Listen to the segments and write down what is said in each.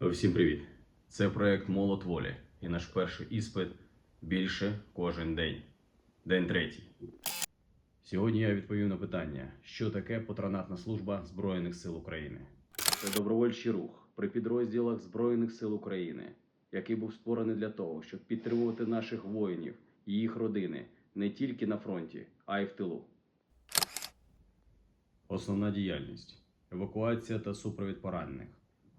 Всім привіт! Це проект Молот волі і наш перший іспит більше кожен день. День третій. Сьогодні я відповім на питання, що таке патронатна служба Збройних сил України. Це добровольчий рух при підрозділах Збройних сил України, який був створений для того, щоб підтримувати наших воїнів і їх родини не тільки на фронті, а й в тилу. Основна діяльність: евакуація та супровід поранених,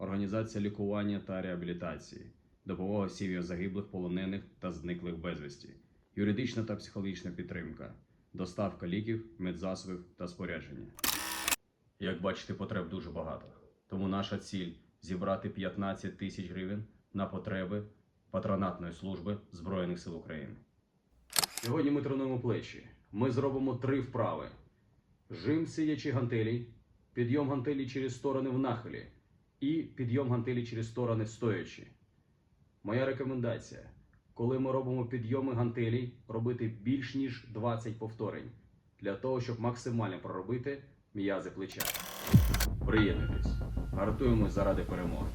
організація лікування та реабілітації, допомога сім'ям загиблих полонених та зниклих безвісті, юридична та психологічна підтримка, доставка ліків, медзасобів та спорядження. Як бачите, потреб дуже багато. Тому наша ціль зібрати 15 тисяч гривень на потреби патронатної служби Збройних сил України. Сьогодні ми тренуємо плечі. Ми зробимо три вправи: жим сидячи гантелі, підйом гантелі через сторони в нахилі і підйом гантелі через сторони стоячи. Моя рекомендація: коли ми робимо підйоми гантелі, робити більш ніж 20 повторень для того, щоб максимально проробити м'язи плеча. Приєднуйтесь, гартуємось заради перемоги.